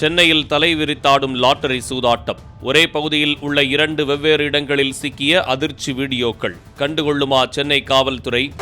சென்னையில் தலைவிரித்தாடும் லாட்டரி சூதாட்டம். ஒரே பகுதியில் உள்ள இரண்டு வெவ்வேறு இடங்களில் சிக்கிய அதிர்ச்சி வீடியோக்கள். கண்டுகொள்ளுமா சென்னை காவல்துறை?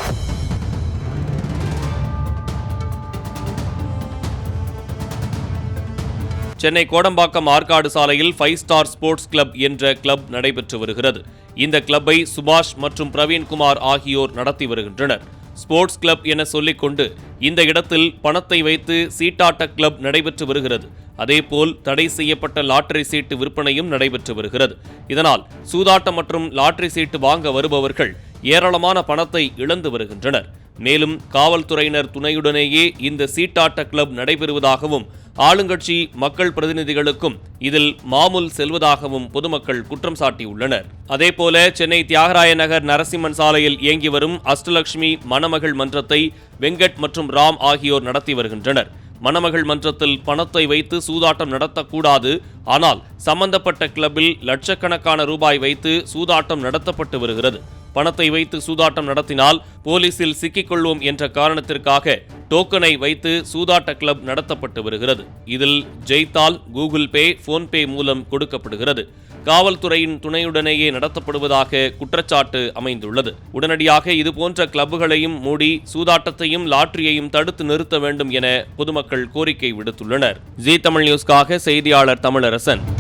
சென்னை கோடம்பாக்கம் ஆற்காடு சாலையில் ஃபைவ் ஸ்டார் ஸ்போர்ட்ஸ் கிளப் என்ற கிளப் நடைபெற்று வருகிறது. இந்த கிளப்பை சுபாஷ் மற்றும் பிரவீன்குமார் ஆகியோர் நடத்தி வருகின்றனர். ஸ்போர்ட்ஸ் கிளப் என சொல்லிக்கொண்டு இந்த இடத்தில் பணத்தை வைத்து சீட்டாட்ட கிளப் நடைபெற்று வருகிறது. அதேபோல் தடை செய்யப்பட்ட லாட்டரி சீட்டு விற்பனையும் நடைபெற்று வருகிறது. இதனால் சூதாட்டம் மற்றும் லாட்டரி சீட்டு வாங்க வருபவர்கள் ஏராளமான பணத்தை இழந்து வருகின்றனர். மேலும் காவல்துறையினர் துணையுடனேயே இந்த சீட்டாட்ட கிளப் நடைபெறுவதாகவும் ஆளுங்கட்சி மக்கள் பிரதிநிதிகளுக்கும் இதில் மாமூல் செல்வதாகவும் பொதுமக்கள் குற்றம் சாட்டியுள்ளனர். அதேபோல சென்னை தியாகராய நகர் நரசிம்மன் சாலையில் இயங்கி வரும் அஷ்டலட்சுமி மணமகள் மன்றத்தை வெங்கட் மற்றும் ராம் ஆகியோர் நடத்தி வருகின்றனர். மணமகள் மன்றத்தில் பணத்தை வைத்து சூதாட்டம் நடத்தக்கூடாது. ஆனால் சம்பந்தப்பட்ட கிளப்பில் லட்சக்கணக்கான ரூபாய் வைத்து சூதாட்டம் நடத்தப்பட்டு வருகிறது. பணத்தை வைத்து சூதாட்டம் நடத்தினால் போலீசில் சிக்கிக்கொள்வோம் என்ற காரணத்திற்காக டோக்கனை வைத்து சூதாட்ட கிளப் நடத்தப்பட்டு வருகிறது. இதில் ஜெய்தால் கூகுள் பே போன்பே மூலம் கொடுக்கப்படுகிறது. காவல்துறையின் துணையுடனேயே நடத்தப்படுவதாக குற்றச்சாட்டு அமைந்துள்ளது. உடனடியாக இதுபோன்ற கிளப்புகளையும் மூடி சூதாட்டத்தையும் லாட்டரியையும் தடுத்து நிறுத்த வேண்டும் என பொதுமக்கள் கோரிக்கை விடுத்துள்ளனர். ஜி தமிழ் நியூஸ்க்காக செய்தியாளர் தமிழரசன்.